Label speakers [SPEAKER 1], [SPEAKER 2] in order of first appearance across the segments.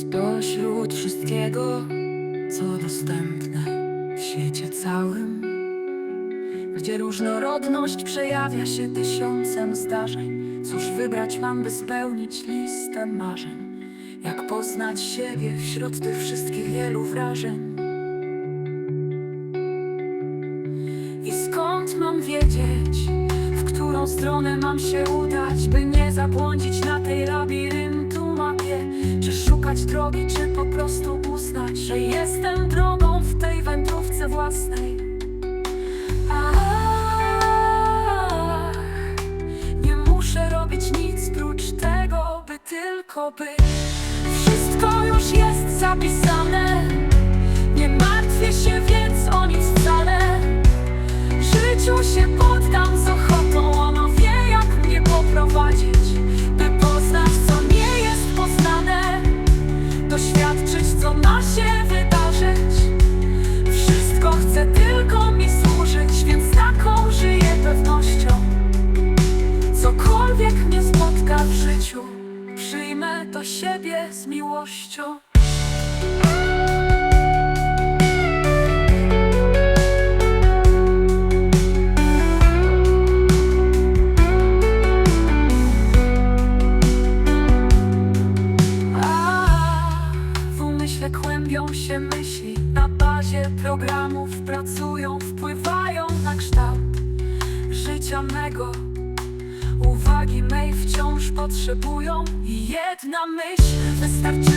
[SPEAKER 1] Spośród wszystkiego, co dostępne w świecie całym, gdzie różnorodność przejawia się tysiącem zdarzeń, cóż wybrać mam, by spełnić listę marzeń? Jak poznać siebie wśród tych wszystkich wielu wrażeń? I skąd mam wiedzieć, w którą stronę mam się udać, by nie zabłądzić na tej szukać drogi, czy po prostu uznać, że jestem drogą w tej wędrówce własnej? Ach, nie muszę robić nic prócz tego, by tylko być. Wszystko już jest zapisane, umyśle kłębią się myśli. Na bazie programów pracują Wpływają na kształt życia mego. Uwagi mej wciąż potrzebują I jedna myśl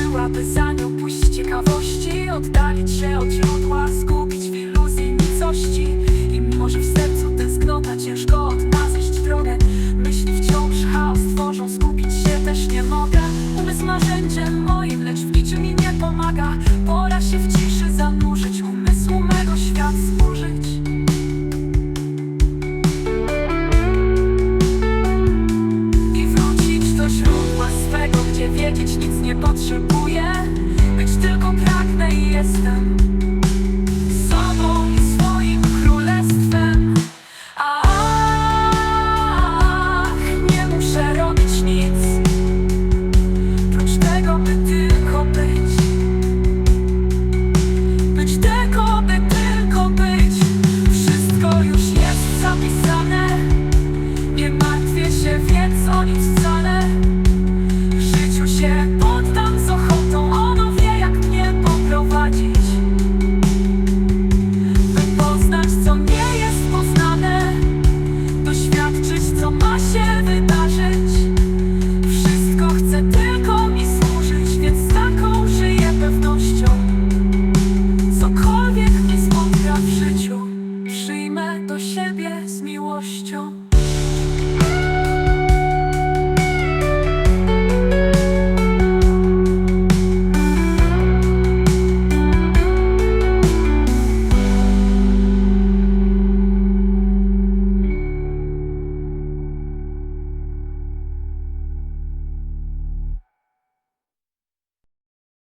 [SPEAKER 1] wystarczyłaby za nią pójść z ciekawości Oddalić się od źródła, skupić pragnę i jestem